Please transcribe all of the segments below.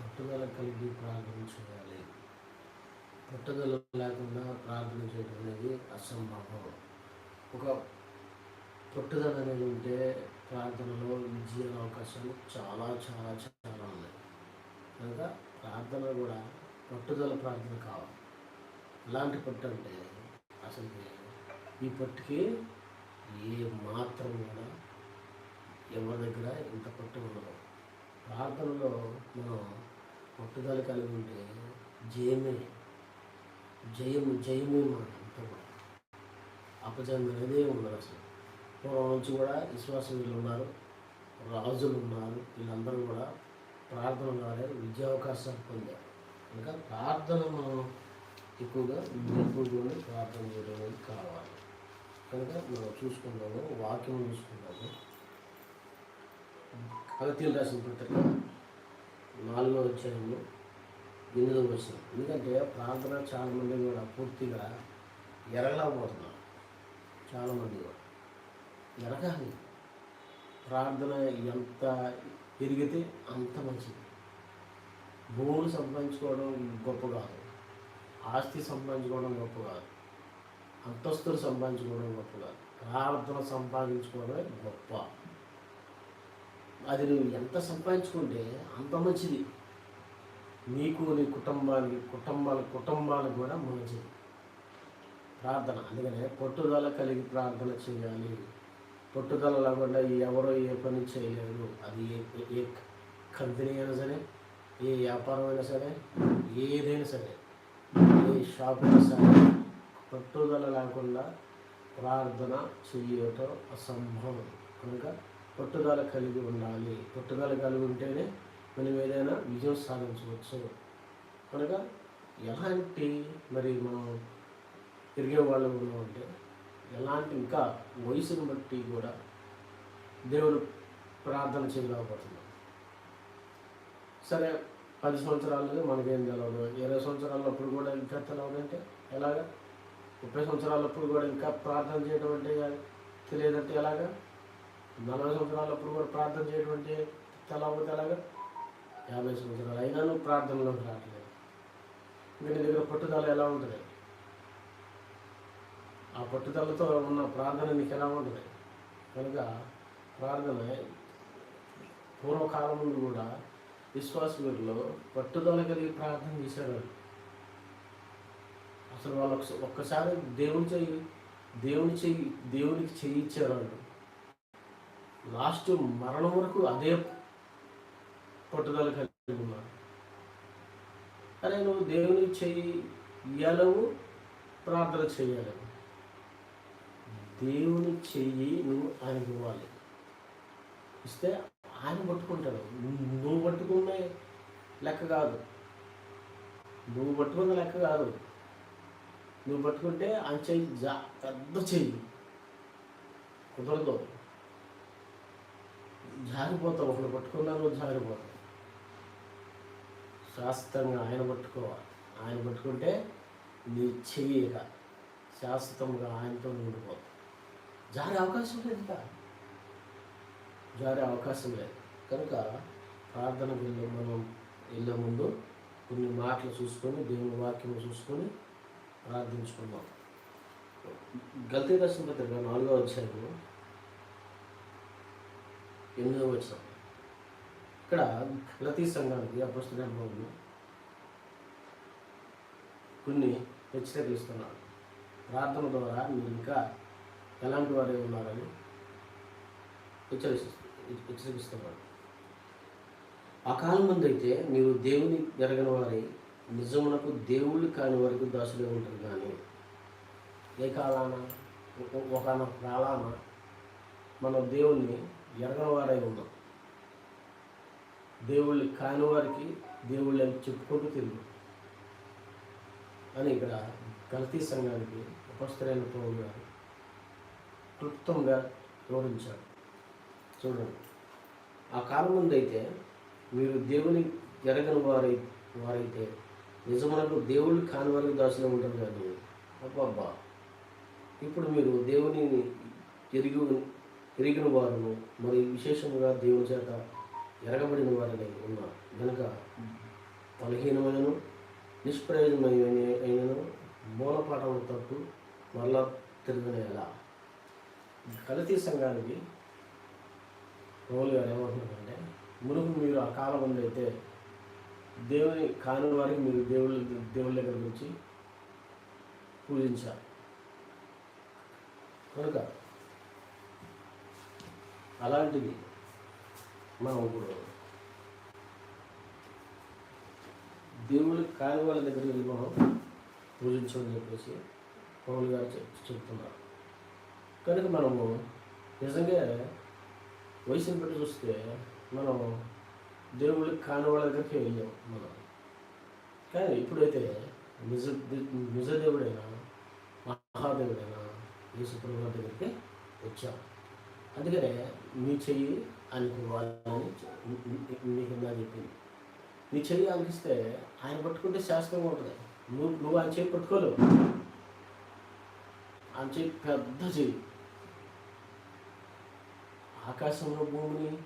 పట్టుదల కలిగి ప్రార్థన చేయాలి. పట్టుదల లేకుండా ప్రార్థన చేయడం అనేది అసంభవం. ఒక పట్టుదల అనేది ఉంటే ప్రార్థనలో విజయ అవకాశాలు చాలా చాలా చాలా ఉన్నాయి. కనుక ప్రార్థన కూడా పట్టుదల ప్రార్థన కావాలి. ఎలాంటి పట్టు అంటే అసలు ఈ పట్టుకి ఏ మాత్రం కూడా ఎవరి దగ్గర ఇంత పట్టు ఉండదు. ప్రార్థనలో మనం పట్టుదల కలిగి ఉంటే జయమే జయము జయమే మాట అంతా అపజయం అనేదే ఉండదు అసలు. పూర్వం నుంచి కూడా విశ్వాసం వీళ్ళు ఉన్నారు రాజులు ఉన్నారు వీళ్ళందరూ కూడా ప్రార్థన ద్వారా విద్యావకాశాలు పొందారు ఇంకా ప్రార్థన మనం ఎక్కువగా నిలుపుకొని ప్రార్థన చేయడం అనేది కావాలి. కనుక మనం చూసుకుందాము వాక్యం చూసుకుందాము. అగతీలు రాసిన పత్రిక నాలుగో అధ్యాయంలో ఎనిమిదో వచ్చిన ఎందుకంటే ప్రార్థన చాలామంది కూడా పూర్తిగా ఎరగలేకపోతున్నారు. చాలామంది కూడా. ఎరగాలి. ప్రార్థన ఎంత పెరిగితే అంత మంచిది. భూములు సంపాదించుకోవడం గొప్ప కాదు. ఆస్తి సంపాదించుకోవడం గొప్ప కాదు. అంతస్తులు సంపాదించుకోవడం గొప్ప కాదు. ప్రార్థన సంపాదించుకోవడమే గొప్ప. అది నువ్వు ఎంత సంపాదించుకుంటే అంత మంచిది. నీకు నీ కుటుంబానికి కుటుంబాల కుటుంబాలకు కూడా మంచిది. ప్రార్థన. అందుకనే పట్టుదల కలిగి ప్రార్థన చేయాలి. పట్టుదల లేకుండా ఎవరో ఏ పని చేయలేరు. అది ఏ ఏ కంపెనీ అయినా సరే ఏ వ్యాపారం అయినా సరే ఏదైనా సరే ఏ షాప్ అయినా సరే పట్టుదల లేకుండా ప్రార్థన చేయటం అసంభవం. కనుక పట్టుదల కలిగి ఉండాలి. పట్టుదల కలిగి ఉంటేనే మనం ఏదైనా విజయం సాధించవచ్చు. అనగా ఎలాంటి మరి మనం తిరిగే వాళ్ళు ఉన్నామంటే ఎలాంటి ఇంకా వయసును బట్టి కూడా దేవుడు ప్రార్థన చేయలేకపోతున్నాం. సరే పది సంవత్సరాలు మనకేం తెలవదు. ఇరవై సంవత్సరాలప్పుడు కూడా ఇంకా తెలవదంటే ఎలాగా? ముప్పై సంవత్సరాలప్పుడు కూడా ఇంకా ప్రార్థన చేయడం అంటే తెలియదంటే ఎలాగా? నలభై సంవత్సరాలప్పుడు కూడా ప్రార్థన చేయటువంటి అంటే తెలవకపోతే ఎలాగా యాభై సంవత్సరాలు అయినా నువ్వు ప్రార్థనలోకి రావట్లేదు. ఇంకా నీ దగ్గర పట్టుదల ఎలా ఉంటుంది? ఆ పట్టుదలతో ఉన్న ప్రార్థన నీకు ఎలా ఉంటుంది? కనుక ప్రార్థన పూర్వకాలం నుండి కూడా విశ్వాసులలో పట్టుదల కలిగి ప్రార్థన చేశారు అసలు వాళ్ళు ఒక్కసారి దేవుని చెయ్యి దేవుని చెయ్యి దేవునికి చెయ్యి ఇచ్చారు లాస్ట్ మరణం వరకు అదే పట్టుదల కలిగి ఉన్నారు అరే నువ్వు దేవుని చెయ్యి ఇయ్యాలవు ప్రార్థన చేయాలి దేవుని చెయ్యి నువ్వు ఆయనకి ఇవ్వాలి. ఇస్తే ఆయన పట్టుకుంటాడు. నువ్వు పట్టుకునే లెక్క కాదు. నువ్వు పట్టుకున్న లెక్క కాదు. నువ్వు పట్టుకుంటే ఆయన చెయ్యి జా పెద్ద చెయ్యి కుదరదు. జారిపోతావు ఒకడు పట్టుకున్నా నువ్వు జారిపోతావు. శాశ్వతంగా ఆయన పట్టుకోవాలి. ఆయన పట్టుకుంటే నీ చెయ్యక శాశ్వతంగా ఆయనతో ఉండిపోతావు జారే అవకాశం లేదు ఇంకా. జారే అవకాశం లేదు. కనుక ప్రార్థన వెళ్ళే మనం వెళ్ళే ముందు కొన్ని మాటలు చూసుకొని దేవుని వాక్యం చూసుకొని ప్రార్థించుకున్నాం గల్తీ దర్శన పత్రిక నాలుగో అధ్యాయంలో ఎనిమిదో వచ్చాం ఇక్కడ గలతీ సంఘానికి అపస్తున్న అనుభవం కొన్ని హెచ్చరికలు ఇస్తున్నాడు ప్రార్థన ద్వారా మీరు ఇంకా ఎలాంటి వారే ఉన్నారని హెచ్చరిస్తు హెచ్చరిస్తున్నాడు ఆ కాలం ముందు అయితే మీరు దేవుని ఎరగని వారి నిజమునకు దేవుళ్ళు కాని వారికి దాసులే ఉంటారు కానీ ఏ కాలాన? ఒక కాలాన మనం దేవుణ్ణి ఎరగని వారై దేవుళ్ళు కాని వారికి దేవుళ్ళు అని చెప్పుకుంటూ తిరుగు అని ఇక్కడ గలతీ సంఘానికి ఉపస్థరైన పౌరు గారు క్లుప్తంగా వివరించారు. చూడండి. ఆ కాలం ముందు అయితే మీరు దేవుని ఎరగని వారై వారైతే నిజమునకు దేవుళ్ళు కాని వారికి దాసులు ఉంటారు కానీ అబ్బా ఇప్పుడు మీరు దేవుని ఎరిగి ఎరిగిన వారును మరి విశేషంగా దేవుని చేత ఎరగబడిన వారిని ఉన్నారు కనుక బలహీనమైనను నిష్ప్రయోజనమైన అయినను మూలపాఠం తప్పు మరలా తిరుగునేలా కలితీ సంఘానికి పౌలు గారు ఏమంటున్నారంటే మునుగు మీరు ఆ కాలం ఉండైతే అయితే దేవుని కాని వారికి మీరు దేవుళ్ళ దేవుళ్ళ దగ్గర నుంచి పూజించారు. కనుక అలాంటిది మనం ఇప్పుడు దేవుళ్ళు కాని వాళ్ళ దగ్గర వెళ్ళి మనం పూజించమని చెప్పేసి పౌలు గారు చెప్ చెప్తున్నారు. కనుక మనము నిజంగా వయసుని బట్టి చూస్తే మనం దేవుళ్ళకి కాని వాళ్ళ దగ్గరికి వెళ్ళాం మనం. కానీ ఇప్పుడైతే నిజ నిజదేవుడైనా మహాదేవుడైనా యేసు దగ్గరికి వచ్చాం. అందుకనే నీ చెయ్యి అనుకోవాలని నీకు నా చెప్పింది. నీ చెయ్యి అనిపిస్తే ఆయన పట్టుకుంటే శాశ్వతంగా ఉంటుంది. నువ్వు నువ్వు ఆయన చెయ్యి పట్టుకోలేవు. ఆయన చెయ్యి పెద్ద చెయ్యి. ఆకాశంలో భూమిని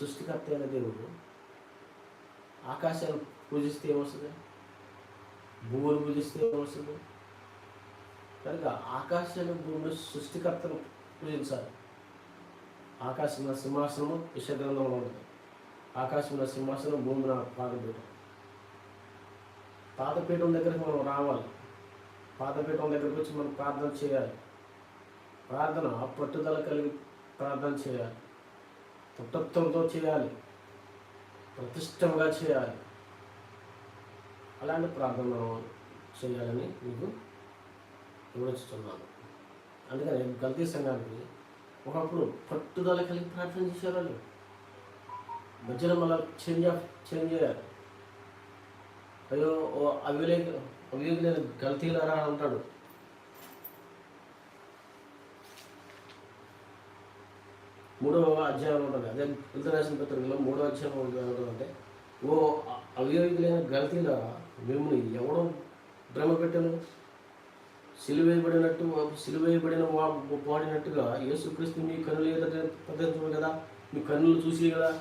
సృష్టికర్త అయిన దేవుడు ఆకాశాన్ని పూజిస్తే ఏమొస్తుంది? భూమిని పూజిస్తే ఏమొస్తుంది? కనుక ఆకాశాన్ని భూమిని సృష్టికర్తను పూజించాలి. ఆకాశం సింహాసనము విషగ్రంథంలో ఉంటుంది. ఆకాశంలో సింహాసనం భూమిన పాదపీఠం. పాదపీఠం దగ్గరికి మనం రావాలి. పాదపీఠం దగ్గరికి వచ్చి మనం ప్రార్థన చేయాలి. ప్రార్థన పట్టుదల కలిగి ప్రార్థన చేయాలి. పుట్టత్వంతో చేయాలి. ప్రతిష్టంగా చేయాలి. అలాంటి ప్రార్థన చేయాలని మీకు వివరిస్తున్నాను అందుకని గల్తీ సంఘానికి ఒకప్పుడు పట్టుదల కలిగి ప్రార్థన చేశారు వాళ్ళు మధ్యలో మళ్ళీ చేంజ్ ఆఫ్ చేంజ్ చేయాలి అయ్యో ఓ అవివేక అవివేకులైన గల్తీలారా అని అంటాడు. మూడవ అధ్యాయం ఉంటుంది. అదే వెళ్తూ రాసిన పత్రికలో? మూడవ అధ్యాయం ఉంటుంది ఓ అవివేకులైన గలతీలారా మిమ్మల్ని ఎవడో భ్రమ పెట్టను సిలువేయబడినట్టు సిలువేయబడిన వా- వాడినట్టుగా యేసుక్రీస్తు మీ కన్నులు ఎదుట కదా? మీ కన్నులు చూసి కదా?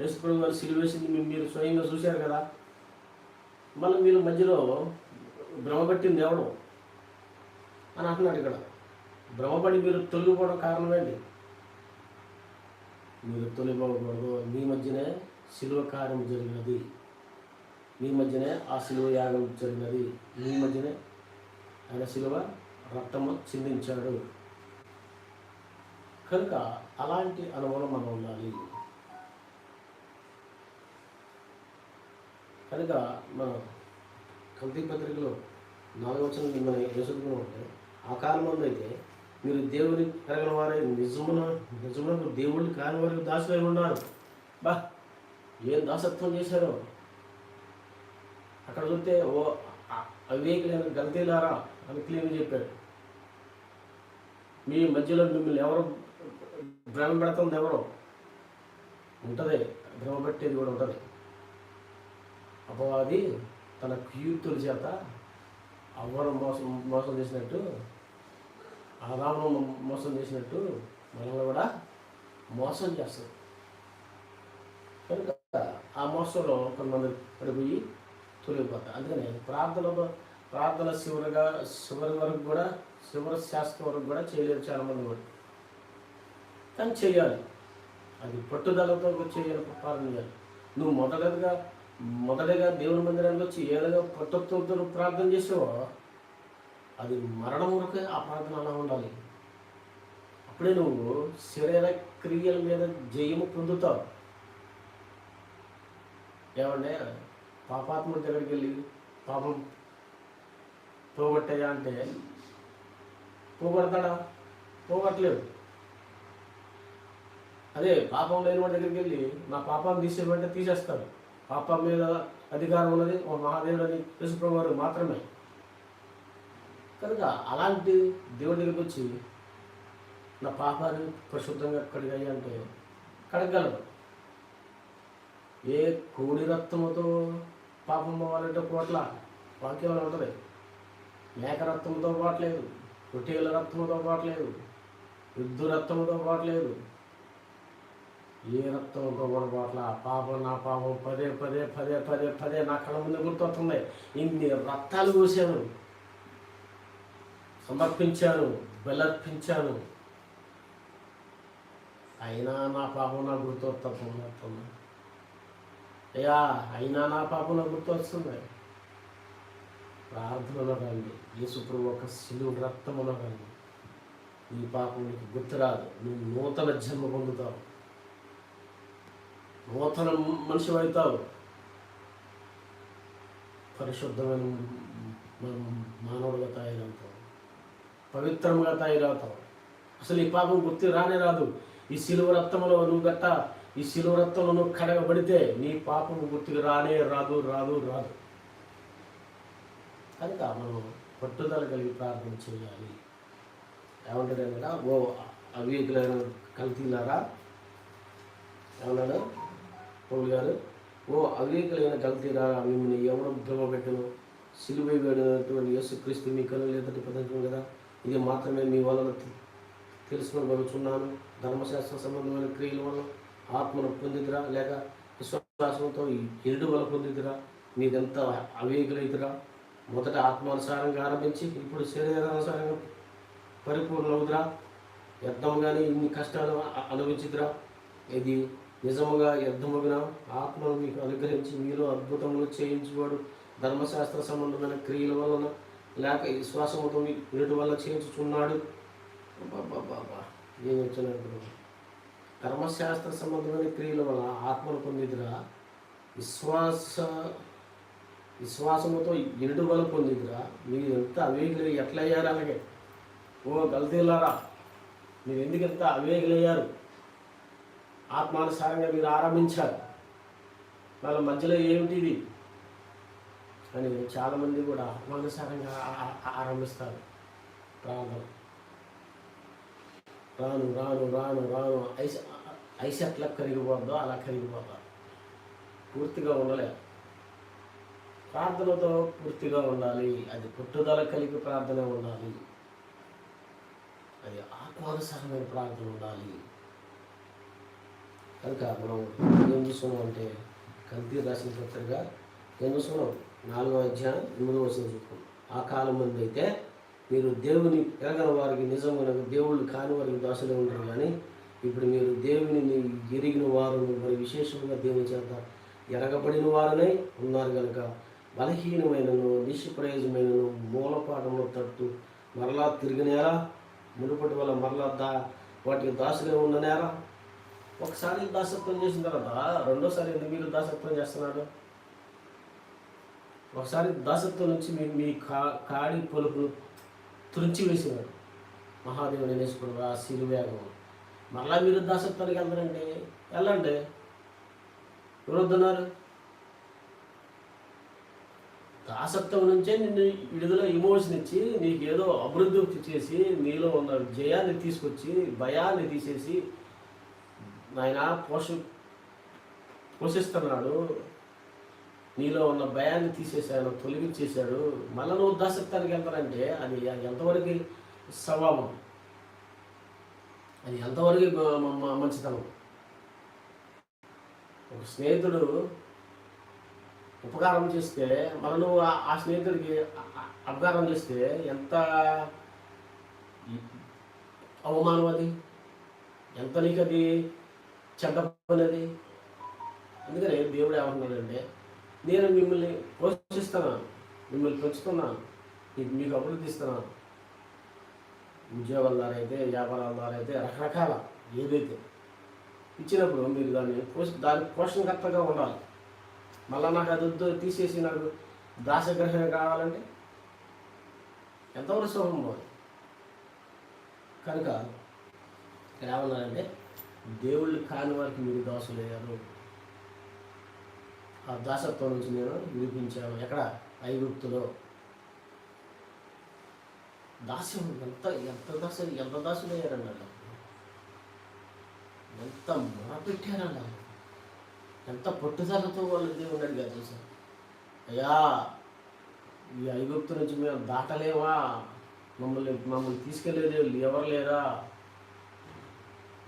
యేసుప్రభు గారు సిలువేసింది మీరు స్వయంగా చూశారు కదా? మళ్ళీ మీరు మధ్యలో భ్రమపట్టింది ఎవడు? అని అంటున్నాడు ఇక్కడ. భ్రమపడి మీరు తొలగిపోవడం కారణమేంటి మీరు తొలగిపోకూడదు. మీ మధ్యనే సిలువ కార్యం జరిగినది. మీ మధ్యనే ఆ సిలువ యాగం జరిగినది. మీ మధ్యనే ఆయన శిలువ రక్తము చిందించాడు. కనుక అలాంటి అనుభవం మనం ఉండాలి. కనుక మన కల్తీ పత్రికలో నాలుగు వచ్చిన మన వేసుకుని ఉంటే ఆ కాలం అయితే మీరు దేవుని పెరగని వారే నిజమున నిజమున దేవుళ్ళు కాని వారికి దాసులై ఉన్నారు బా ఏం దాసత్వం చేశారో? అక్కడ చూస్తే ఓ అవివేకులైన గల్తీలారా అని క్లీన్ చెప్పాడు మీ మధ్యలో మిమ్మల్ని ఎవరు భ్రమ పెడుతుంది ఎవరు? ఉంటుంది భ్రమ పెట్టేది కూడా ఉంటుంది. అపవాది తన కీర్తుల చేత అవ్వరం మోసం మోసం చేసినట్టు ఆదామును మోసం చేసినట్టు మనల్ని కూడా మోసం చేస్తుంది కనుక ఆ మోసంలో కొంతమంది పడిపోయి తొలగిపోతారు. అందుకని ప్రార్థనలో ప్రార్థన చివరిగా చివరి వరకు కూడా చివరి శాస్త్రం వరకు కూడా చేయలేరు చాలామంది కూడా. కానీ చేయాలి. అది పట్టుదలతో చేయాలి ప్రార్థన చేయాలి. నువ్వు మొదటగా మొదటగా దేవుని మందిరానికి వచ్చి ఏదైనా పట్టుదలతో నువ్వు ప్రార్థన చేసావో అది మరణం వరకే ఆ ప్రార్థన అలా ఉండాలి. అప్పుడే నువ్వు శరీర క్రియల మీద జయము పొందుతావు. ఏమంటే పాపాత్మ దగ్గరికి వెళ్ళి పాపం పోగొట్టాయా అంటే? పోగొడతాడా? పోగొట్టలేదు. అదే పాపం లేని వాడి దగ్గరికి వెళ్ళి నా పాపాన్ని తీసేయమంటే తీసేస్తాడు పాపం మీద అధికారం ఉన్నది ఒక మహాదేవుడు అని యేసుప్రభు మాత్రమే. కనుక అలాంటి దేవుడి దగ్గరికి వచ్చి నా పాపాన్ని పరిశుద్ధంగా కడిగాయి అంటే కడగలడు ఏ కోడి రక్తముతో పాపం పోవాలంటే కోట్ల వాక్యం ఉంటుంది. మేక రక్తంతో పోవట్లేదు పొట్టేళ్ళ రక్తంతో పోవట్లేదు యుద్ధ రక్తంతో పోవట్లేదు ఏ రక్తంతో కూడా పోట్ల పాపం నా పాపం పదే పదే పదే పదే పదే నా కళ్ళ ముందు గుర్తొస్తున్నాయి ఇన్ని రక్తాలు పోసాను సమర్పించాను బలర్పించాను అయినా నా పాపం నా గుర్తొస్తుంది అయ్యా అయినా నా పాపం నా గుర్తొస్తుంది. ప్రార్థనలో కానీ యేసుప్రభు ఒక శిలువు రక్తములో కానీ నీ పాపం నీకు గుర్తురాదు. నువ్వు నూతన జన్మ పొందుతావు. నూతన మనిషి అవుతావు. పరిశుద్ధమైన మనం మానవుడిగా తయారవుతావు. పవిత్రంగా తయారవుతావు. అసలు ఈ పాపం గుర్తు రానే రాదు. ఈ సిలువ రక్తంలో నువ్వు గట్ట ఈ సిలువ రక్తంలో నువ్వు కడగబడితే నీ పాపం గుర్తుకు రానే రాదు రాదు రాదు. కనుక మనం పట్టుదల కలిగి ప్రార్థన చేయాలి. ఏమంటాడు అనగా ఓ అవివేకులైన కల్తీలారా? ఏమన్నాడు? పౌరులు గారు ఓ అవివేకులైన కల్తీలారా మిమ్మల్ని ఎవరు భ్రమపెట్టను? సిలువై వేడినటువంటి యేసుక్రీస్తు మీ కళ్ళు లేదంటే పథకం కదా? ఇది మాత్రమే మీ వలన తెలుసుకుని పలుచున్నాను ధర్మశాస్త్ర సంబంధమైన క్రియల వల్ల ఆత్మను పొందిదిరా లేక విశ్వాసంతో ఎరుడు వల్ల పొందిదిరా మీదంతా అవేగులైతురా మొదట ఆత్మానుసారంగా ఆరంభించి ఇప్పుడు శరీరానుసారంగా పరిపూర్ణవుదురా వ్యర్థముగానే ఇన్ని కష్టాలు అనుభవించుద్రా ఇది నిజముగా వ్యర్థముగా ఆత్మను మీకు అనుగ్రహించి మీలో అద్భుతములు చేయించువాడు ధర్మశాస్త్ర సంబంధమైన క్రియల వలన లేక విశ్వాసముతో వీటి వల్ల చేయించుచున్నాడు. అబ్బబ్బబ్బబ్బా. ఏం వచ్చినప్పుడు ధర్మశాస్త్ర సంబంధమైన క్రియల వల్ల ఆత్మను పొందిదిరా విశ్వాస విశ్వాసముతో ఎరుడు వల్ల పొందిదిరా. మీరు ఎంత అవేగులు ఎట్లా అయ్యారు అలాగే? ఓ గల్తీలారా మీరు ఎందుకు ఎంత అవేగులయ్యారు? ఆత్మానుసారంగా మీరు ఆరంభించారు. వాళ్ళ మధ్యలో ఏమిటి ఇది? అని చాలామంది కూడా ఆత్మానుసారంగా ఆరంభిస్తారు. ప్రార్థన రాను రాను రాను రాను. ఐస ఐస్ ఎట్లా కరిగిపోద్దో అలా కరిగిపోతారు పూర్తిగా ఉండలేదు ప్రార్థనతో పూర్తిగా ఉండాలి. అది పుట్టుదల కలిగి ప్రార్థన ఉండాలి. అది ఆత్మానుసారమైన ప్రార్థన ఉండాలి. కనుక మనం ఏం చూస్తున్నాం అంటే కల్తీ రాసిన పత్రిక ఏం చూస్తున్నాం? నాలుగో అధ్యాయం ఎనిమిదో వచ్చిన చూసుకున్నాం ఆ కాలం మంది అయితే మీరు దేవుని ఎరగని వారికి నిజమైన దేవుళ్ళు కాని వారికి దాసులు ఉండరు కానీ ఇప్పుడు మీరు దేవుని ఎరిగిన వారు మరి విశేషంగా దేవుని చేత ఎరగబడిన వారనే ఉన్నారు కనుక బలహీనమైనను నిష్ప్రయోజమైనను మూలపాఠంలో తట్టు మరలా తిరిగినేలా మునుపటి వల్ల మరలా దా వాటికి దాసులే ఉండనేరా ఒకసారి దాసత్వం చేసిన తర్వాత రెండోసారి ఎందుకు మీరు దాసత్వం చేస్తున్నాడు ఒకసారి దాసత్వం నుంచి మీ మీ కా కాడి పొలుపులు తురించి వేసినాడు మహాదేవుని నేర్చుకున్నాడు ఆ సిలువేగం మరలా మీరు దాసత్వానికి వెళ్తారండి వెళ్ళండి. ఎవరు వద్దన్నారు? దాసత్వం నుంచే నిన్ను విడుదల ఇమోషన్ ఇచ్చి నీకు ఏదో అభివృద్ధి చేసి నీలో ఉన్న జయాన్ని తీసుకొచ్చి భయాన్ని తీసేసి ఆయన పోష పోషిస్తున్నాడు. నీలో ఉన్న భయాన్ని తీసేసాడు తొలగించేశాడు. మళ్ళీ నువ్వు దాసత్వానికి వెళ్తానంటే అది ఎంతవరకు స్వభావం? అది ఎంతవరకు మంచితనం? ఒక స్నేహితుడు ఉపకారం చేస్తే మళ్ళీ నువ్వు ఆ- స్నేహితుడికి అపకారం చేస్తే ఎంత అవమానం అది? ఎంత నీకు అది చెడ్డ పని అది? అందుకని దేవుడు ఏమంటున్నాడంటే నేను మిమ్మల్ని పోషిస్తున్నాను. మిమ్మల్ని పెంచుతున్నాను. మీకు మీకు అభివృద్ధి ఇస్తున్నాను. ఉద్యోగాల ద్వారా అయితే వ్యాపారాల ద్వారా అయితే రకరకాల ఏదైతే ఇచ్చినప్పుడు మీరు దాన్ని పోష దాని పోషణకర్తగా ఉండాలి. మళ్ళా నాకు అది వద్దు తీసేసి నాకు దాసగ్రహమే కావాలంటే ఎంతవరకు శుభం పోదు కనుక ఇక్కడ ఏమన్నారంటే దేవుళ్ళు కాని వారికి మీరు దాసులయ్యారు ఆ దాసత్వం నుంచి నేను విడిపించాను. ఎక్కడ? ఐగుప్తులో. దాస్యం ఎంత ఎంత దాసు ఎంత దాసులు అయ్యారన్నాడు ఎంత మొరపెట్టారన్న ఎంత పట్టుదలతో వాళ్ళు దేవుడు అడిగారు చూసారు అయ్యా ఈ ఐగుప్తు నుంచి మేము దాటలేవా మమ్మల్ని మమ్మల్ని తీసుకెళ్ళేది ఎవరు లేరా?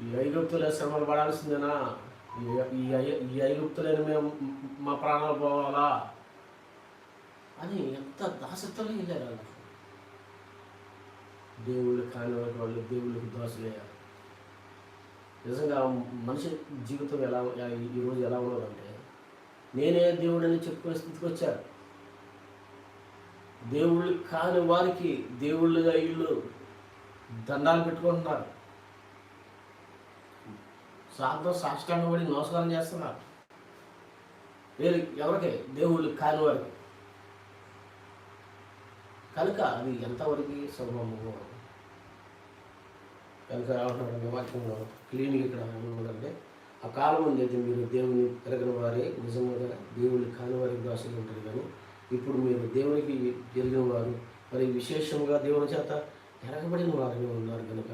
ఈ ఐగుప్తులో శ్రమలు పడాల్సిందేనా? ఈ- ఈ ఐ- ఈ మేము మా ప్రాణాలు పోవాలా? అని ఎంత దాసత్వం వెళ్ళారు వాళ్ళు. దేవుళ్ళు కాని వాళ్ళు దేవుళ్ళకి దోసలేయాలి నిజంగా మనిషి జీవితం ఎలా ఈరోజు ఎలా ఉన్నదంటే నేనే దేవుడని చెప్పుకునే స్థితికి వచ్చారు దేవుళ్ళు కాని వారికి దేవుళ్ళుగా ఇల్లు దండాలు పెట్టుకుంటున్నారు. సాధన సాష్టాంగం పడి నమస్కారం చేస్తున్నారు. వేరు ఎవరికి? దేవుళ్ళు కాని వారికి. కనుక అది ఎంతవరకు సులభము కనుక ఏమంటున్నాడు వాక్యంలో క్లీనింగ్ ఇక్కడ ఏమన్నాడంటే ఆ కాలం ఉంది అయితే మీరు దేవుని ఎరగిన వారే నిజంగా దేవుని కాని వారికి దాసులు ఉంటారు. కానీ ఇప్పుడు మీరు దేవునికి జరిగిన వారు మరి విశేషంగా దేవుని చేత ఎరగబడిన వారిని ఉన్నారు కనుక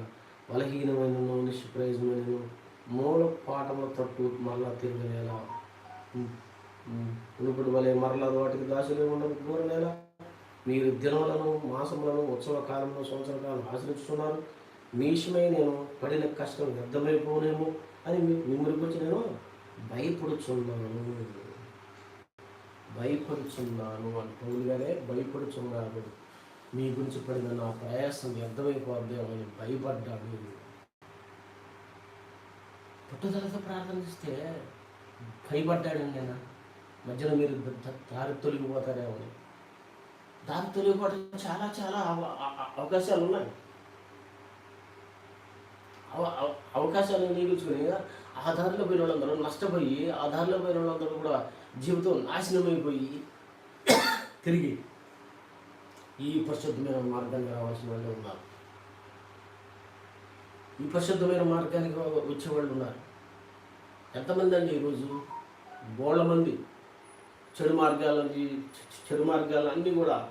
బలహీనమైన నిష్ప్రయోజనమైన మూల పాఠముల తట్టు మరలా తిరగలేలా ఇప్పుడు వలె మరలా వాటికి దాసులే ఉండదు దూరలేలా మీరు దినములను మాసములను ఉత్సవ కాలంలో సంవత్సర కాలం ఆశ్రయిస్తున్నారు మీ విషయమై నేను పడిన కష్టం వ్యర్థమైపోనేమో అని మిమ్మల్ని గురించి నేను భయపడుచున్నాను. భయపడుచున్నాను అని పౌలు గారే భయపడుచున్నాను మీ గురించి పడిన నా ప్రయాసం వ్యర్థమైపోద్దేమో అని భయపడ్డాడు. పుట్టుదలతో ప్రార్థన చేస్తే భయపడ్డాడండి నేను మధ్యలో మీరు దారి తొలగిపోతారేమో. దారి తొలగిపోవడం చాలా చాలా అవకాశాలు ఉన్నాయి. అవకాశాలు నియమించుకుని ఆ దారిలో పోయిన వాళ్ళందరూ నష్టపోయి ఆ దారిలో పోయిన వాళ్ళందరూ కూడా జీవితం నాశనమైపోయి తిరిగి ఈ పరిశుద్ధమైన మార్గానికి రావాల్సిన వాళ్ళు ఉన్నారు. ఈ పరిశుద్ధమైన మార్గానికి వచ్చేవాళ్ళు ఉన్నారు. ఎంతమంది అండి ఈరోజు? బోళ్ళ మంది. చెడు మార్గాలని చెడు మార్గాలు అన్నీ కూడా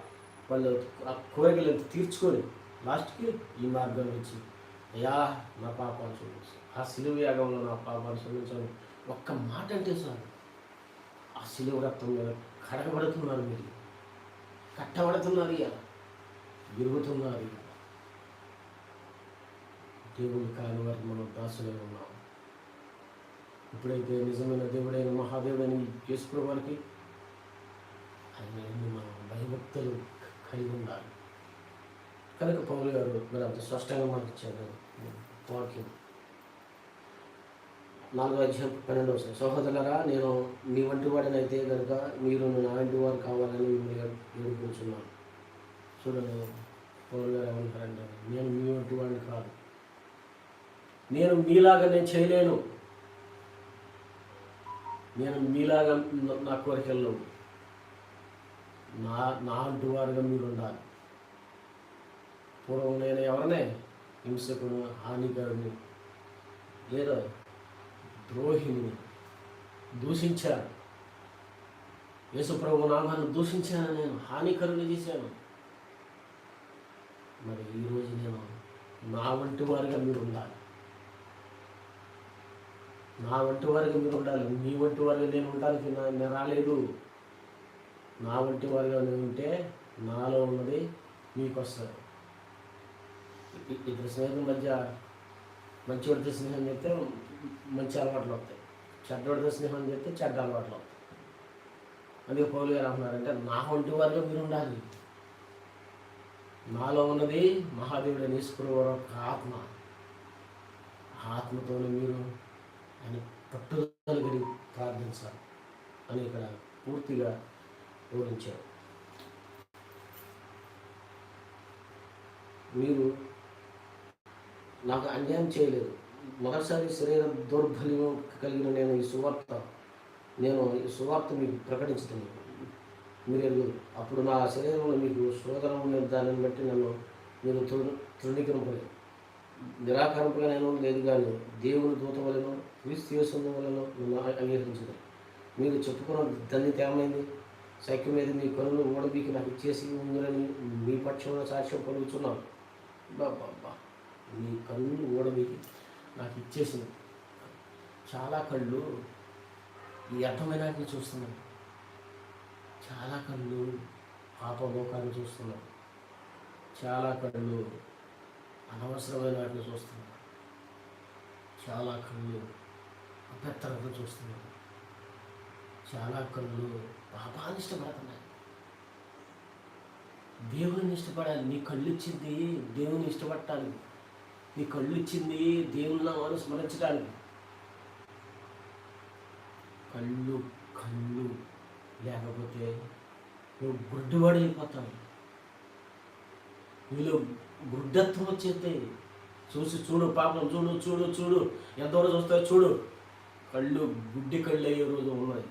వాళ్ళు ఆ కోరికలు తీర్చుకొని లాస్ట్కి ఈ మార్గం వచ్చి అయ్యా నా పాపాలు చూపించు. ఆ సిలువ యాగంలో నా పాపాలు చూపించాను. ఒక్క మాట అంటే చాలు. ఆ సిలువ రక్తం మీద కడగబడుతున్నారు మీరు. కట్టబడుతున్నారు ఇయ్యా. విరుగుతున్నారు ఇక దేవుడు కాని వారికి మనం దాసులై ఉన్నాం. ఇప్పుడైతే నిజమైన దేవుడైన మహాదేవుడైన చేసుకునే వారికి ఆయన మనం భయభక్తులు కలిగి ఉండాలి. కనుక పౌరులు గారు మీరు అంత స్పష్టంగా మనకి ఇచ్చారు వాక్యం. నాలుగో అధ్యాయం పన్నెండవ వస్తుంది సహోదరులరా నేను మీ వంటి వాడినైతే కనుక మీరు నా ఇంటి వారు కావాలని మిమ్మల్ని వేడుకుంటున్నాను చూడండి పౌరు గారు ఏమంటారంటే నేను మీ వంటి వాడిని కాదు. నేను మీలాగా నేను చేయలేను. నేను మీలాగా నా- నా కోరికల్లో నా నా అంటు వారుగా మీరు ఉండాలి. పూర్వం నేను ఎవరినే హింసకుడు హానికరుని లేదా ద్రోహిని దూషించాను. యేసుప్రభు నామాన్ని దూషించాను నేను హానికరుని చేశాను. మరి ఈరోజు నేను నా వంటి వారిగా మీరు ఉండాలి. నా వంటి వారిగా మీరు ఉండాలి. మీ వంటి వారిగా నేను ఉండడానికి నా నేను రాలేదు. నా వంటి వారిగా నేను ఉంటే నాలో ఉన్నది మీకు వస్తుంది ఇద్దరు స్నేహితుల మధ్య మంచివాడితో స్నేహం చేస్తే మంచి అలవాట్లు వస్తాయి చెడ్డవాడితో స్నేహం చేస్తే చెడ్డ అలవాట్లు వస్తాయి అందుకే పౌలు గారు అంటున్నారంటే నా వంటి వారిలో మీరు ఉండాలి నాలో ఉన్నది మహాదేవుడు నిస్పృహ ఆత్మ. ఆ ఆత్మతోనే మీరు అని పట్టుదల కలిగి ప్రార్థించాలి అని ఇక్కడ పూర్తిగా వివరించారు మీరు నాకు అన్యాయం చేయలేదు. మొదటిసారి శరీర దౌర్బల్యం కలిగిన నేను ఈ సువార్త నేను ఈ సువార్త మీకు ప్రకటించుతున్నాను. మీరు అప్పుడు నా శరీరంలో మీకు శోధన ఉండే దానిని బట్టి నన్ను మీరు తృ- తృణీకరింపలేదు. నిరాకరింపలేను లేదు కానీ దేవుని దూత వలన క్రీస్తు యేసుని వలన నన్ను అంగీకరించదు మీరు చెప్పుకున్న ధన్యత ఏమైంది సైక్యం మీద మీ కనులు ఓడబీకి నాకు ఇచ్చేసి ఉందని మీ పక్షంలో సాక్ష్యం పలుకుతున్నాను నీ కళ్ళు కన్నులు నాకు ఇచ్చేసింది చాలా కళ్ళు ఈ అర్థమైనాటిని చూస్తున్నాయి చాలా కళ్ళు పాపలోకాన్ని చూస్తున్నాయి చాలా కళ్ళు అనవసరమైన వాటిని చూస్తున్నాయి చాలా కళ్ళు అభ్యర్థనతో చూస్తున్నాడు చాలా కళ్ళు పాపాన్ని ఇష్టపడుతున్నాయి. దేవుని ఇష్టపడాలి. నీ కళ్ళు ఇచ్చింది దేవుని ఇష్టపడాలి నీ కళ్ళు ఇచ్చింది దేవుళ్ళ వారు స్మరించడానికి కళ్ళు కళ్ళు లేకపోతే నువ్వు గుడ్డువాడు అయిపోతావు. నీలో గుడ్డత్వం వచ్చేస్తే చూసి చూడు పాపం చూడు చూడు చూడు. ఎంతవరకు చూస్తావు చూడు. కళ్ళు గుడ్డి కళ్ళు అయ్యే రోజు ఉన్నాయి.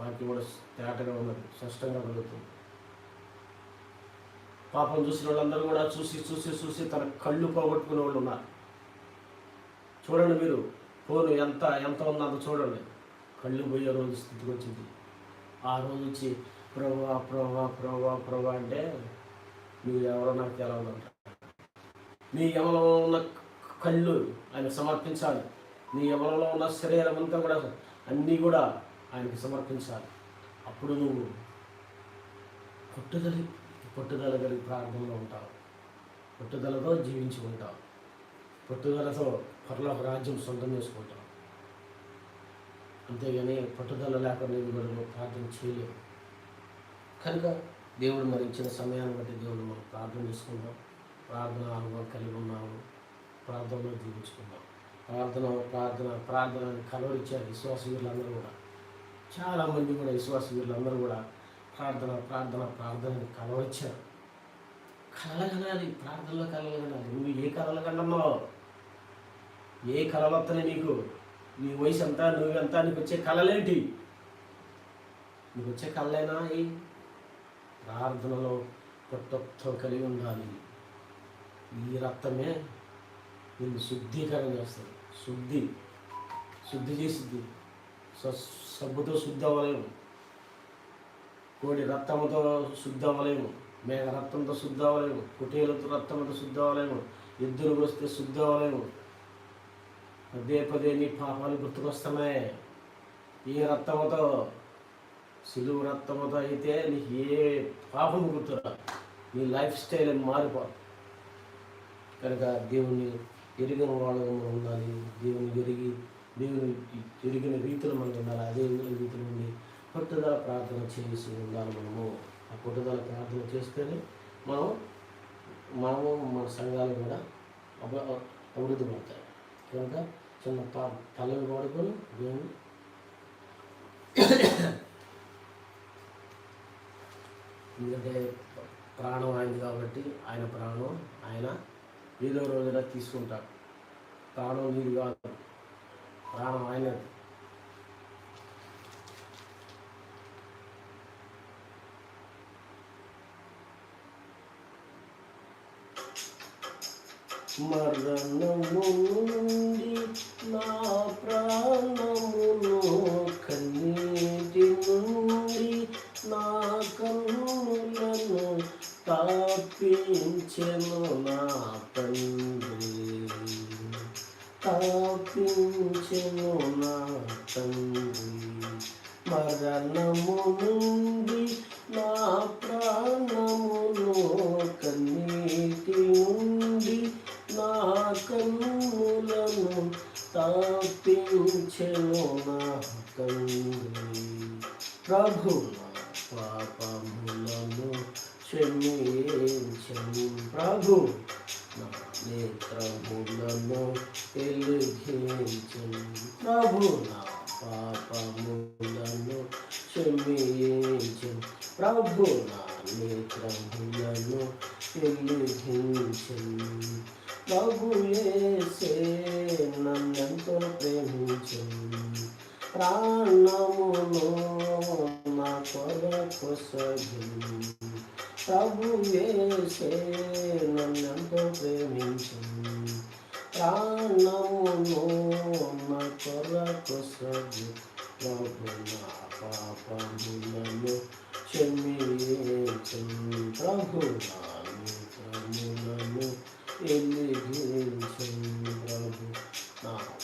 వాటికి కూడా తేటగా ఉన్నది స్పష్టంగా కలుగుతుంది. పాపం చూసిన వాళ్ళందరూ కూడా చూసి చూసి చూసి తన కళ్ళు పోగొట్టుకునే వాళ్ళు ఉన్నారు. చూడండి మీరు ఫోన్ ఎంత ఎంత ఉందో అంత చూడండి. కళ్ళు పోయే రోజు స్థితికి వచ్చింది. ఆ రోజు వచ్చి ప్రభా ప్రభా ప్రభా ప్రభా అంటే నువ్వు ఎవరో నాకు తెలవదంట నీ ఎవరో ఉన్న కళ్ళు ఆయన సమర్పించాలి. నీ ఎవరిలో ఉన్న శరీరం అంతా కూడా అన్నీ కూడా ఆయనకి సమర్పించాలి. అప్పుడు నువ్వు పుట్టుదలి పట్టుదల కలిగి ప్రార్థనలో ఉంటాం. పట్టుదలతో జీవించి ఉంటాం పట్టుదలతో పరలోక రాజ్యం సొంతం చేసుకుంటాం. అంతేగాని పట్టుదల లేకుండా మనం ప్రార్థన చేయలేము. కనుక దేవుడు మరి ఇచ్చిన సమయాన్ని బట్టి దేవుడు మనం ప్రార్థన చేసుకుందాం. ప్రార్థన అనుభవం కలిగి ఉన్నాము. ప్రార్థనలో జీవించుకుందాం. ప్రార్థన ప్రార్థన ప్రార్థన అని కలవరిచ్చారు విశ్వాస వీరులందరూ కూడా. చాలామంది కూడా విశ్వాస వీరులందరూ కూడా ప్రార్థన ప్రార్థన ప్రార్థన అని కళలు కలగనాలి ప్రార్థనలో కలగనాలి నువ్వు ఏ కళలు కన్నావు ఏ కళలు వస్తున్నాయి నీకు? నీ వయసు ఎంత? నువ్వెంత నీకు వచ్చే కళలేంటి? నీకు వచ్చే కళ్ళైనా ఈ ప్రార్థనలో పట్టుతో కలిగి ఉండాలి. ఈ రక్తమే నిన్ను శుద్ధీకరణ చేస్తుంది. శుద్ధి. శుద్ధి చేసిద్ది సబ్బుతో శుద్ధి అవ్వలేము. కోడి రక్తముతో శుద్ధి మేఘ రక్తంతో శుద్ధి కుటీలతో రక్తంతో శుద్ధి ఎద్దులు వస్తే శుద్ధి పదే పదే నీ పాపాలు గుర్తుకొస్తున్నాయి ఈ రక్తముతో సిలువు రక్తముతో అయితే నీకు ఏ పాపం గుర్తురా నీ లైఫ్ స్టైల్ అని మారిపోదు. కనుక దేవుని ఎరిగిన వాళ్ళగా మనం ఉండాలి. దేవుని ఎరిగి దేవుని ఎరిగిన రీతిలో మనకు ఉండాలి. అదే రీతిలో ఉండి పట్టుదల ప్రార్థన చేసి ఉండాలి మనము. ఆ పట్టుదల ప్రార్థన చేస్తేనే మనం మనము మన సంఘాలు కూడా అభ అభివృద్ధి పడతాయి. కనుక చిన్న ప పల్లవి పాడుకొని దేవుని ఎందుకంటే ప్రాణం ఆయనది కాబట్టి ఆయన ప్రాణం ఆయన ఏదో రోజున తీసుకుంటాడు ప్రాణం నీది కాదు. ప్రాణం ఆయనది. మరణము నుండి నా ప్రాణమును కన్నీటి నుండి నా కన్నులను తాపించెను నా ప్రభు. పాపములను క్షమించను ప్రభు. నా నేత్రములను వెలిగించను ప్రభు. నా పాపములను క్షమించను ప్రభు. నా నేత్రములను వెలిగించను ప్రభు. యేసే నన్నెంతో ప్రేమించను ప్రాణమును నా కొరకు సగిను ప్రభు యేసే నన్నెంతో ప్రేమించను ప్రాణమును నా కొరకు సగి ప్రభు నా పాపములను క్షమించు. ప్రభు నా ప్రభులను ఎల్లి ప్రభు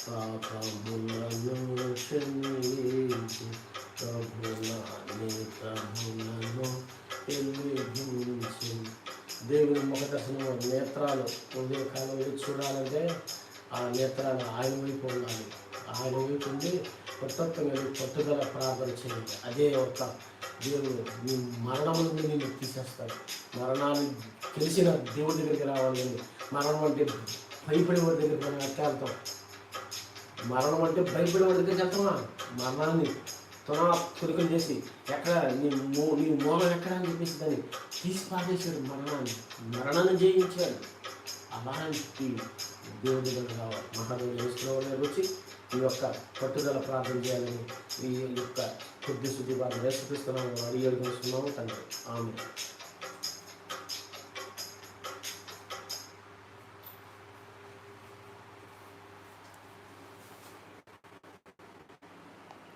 నా పాపములను క్షమించు ప్రభు నా దేవుని ముఖ దర్శనం నేత్రాలు ఉదయ కాలం చూడాలంటే ఆ నేత్రాలు ఆయన వైపు ఉండాలి ఆయన వైపు ఉండి కొత్తత్వంగా పట్టుదల ప్రార్థన చేయండి అదే ఒక దేవుడు నీ మరణం నుండి నేను తీసేస్తాడు మరణాలు తెలిసిన దేవుడి దగ్గరికి రావాలి మరణం అంటే భయపడే వాడి దగ్గరికి మనం మరణం అంటే భయపడే వాడి దగ్గరికి మరణాన్ని త్వర తురికలు చేసి ఎక్కడ నీ మో నీ మూలం ఎక్కడ అని చెప్పేసి దాన్ని తీసి పారేశాడు మరణాన్ని. మరణాన్ని జయించాడు. అలాంటి దేవుడి దగ్గర కావాలి మహాదేవుడు వేసుకోవాలని వచ్చి ఈ యొక్క పట్టుదల ప్రార్థన చేయాలని ఈ యొక్క కొద్ది శుద్ధి బాధ వేసుకొస్తున్నాము అడిగి అడుగుతున్నాము తండ్రి. ఆమె